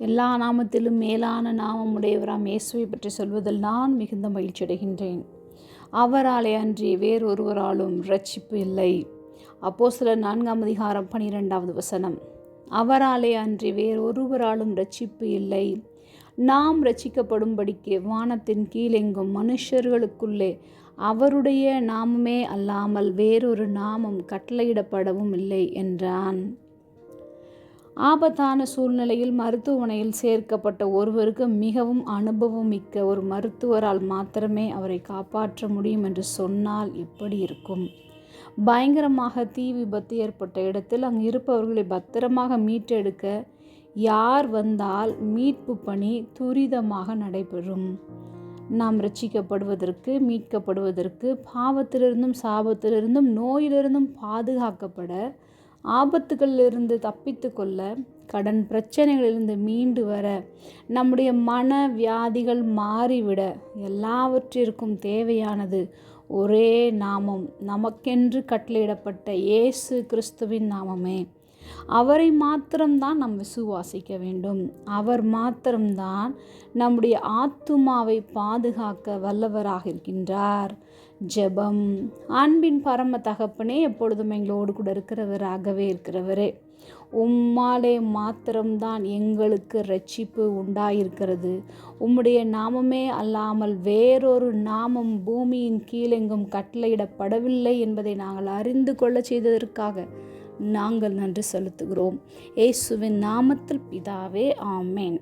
எல்லா நாமத்திலும் மேலான நாமம் உடையவராம் இயேசுவை பற்றி சொல்வதில் நான் மிகுந்த மகிழ்ச்சி அடைகின்றேன். அவராலே அன்றி வேறொருவராலும் ரட்சிப்பு இல்லை. அப்போ சில நான்காம் அதிகாரம் பனிரெண்டாவது வசனம். அவராலே அன்றி வேறொருவராலும் ரட்சிப்பு இல்லை. நாம் ரட்சிக்கப்படும்படிக்கு வானத்தின் கீழெங்கும் மனுஷர்களுக்குள்ளே அவருடைய நாமமே அல்லாமல் வேறொரு நாமம் கட்டளையிடப்படவும் இல்லை என்றான். ஆபத்தான சூழ்நிலையில் மருத்துவமனையில் சேர்க்கப்பட்ட ஒருவருக்கு மிகவும் அனுபவம் மிக்க ஒரு மருத்துவரால் மாத்திரமே அவரை காப்பாற்ற முடியும் என்று சொன்னால் எப்படி இருக்கும்? பயங்கரமாக தீ விபத்து ஏற்பட்ட இடத்தில் அங்கு இருப்பவர்களை பத்திரமாக மீட்டெடுக்க யார் வந்தால் மீட்பு பணி துரிதமாக நடைபெறும். நாம் ரட்சிக்கப்படுவதற்கு மீட்கப்படுவதற்கு பாவத்திலிருந்தும் சாபத்திலிருந்தும் நோயிலிருந்தும் பாதுகாக்கப்பட ஆபத்துகளிலிருந்து தப்பித்து கொள்ள கடன் பிரச்சனைகளிலிருந்து மீண்டு வர நம்முடைய மன வியாதிகள் மாறிவிட எல்லாவற்றிற்கும் தேவையானது ஒரே நாமம் நமக்கென்று கட்டளையிடப்பட்ட இயேசு கிறிஸ்துவின் நாமமே. அவரை மாத்திரம்தான் நாம் விசுவாசிக்க வேண்டும். அவர் மாத்திரம்தான் நம்முடைய ஆத்துமாவை பாதுகாக்க வல்லவராக இருக்கின்றார். ஜெபம். அன்பின் பரம தகப்பனே எப்பொழுதும் எங்களோடு கூட இருக்கிறவராகவே இருக்கிறவரே உம்மாலே மாத்திரம்தான் எங்களுக்கு ரட்சிப்பு உண்டாயிருக்கிறது. உம்முடைய நாமமே அல்லாமல் வேறொரு நாமம் பூமியின் கீழெங்கும் கட்டளையிடப்படவில்லை என்பதை நாங்கள் அறிந்து கொள்ள செய்ததற்காக நாங்கள் நன்றி செலுத்துகிறோம். ஏசுவின் நாமத்தில் பிதாவே ஆமேன்.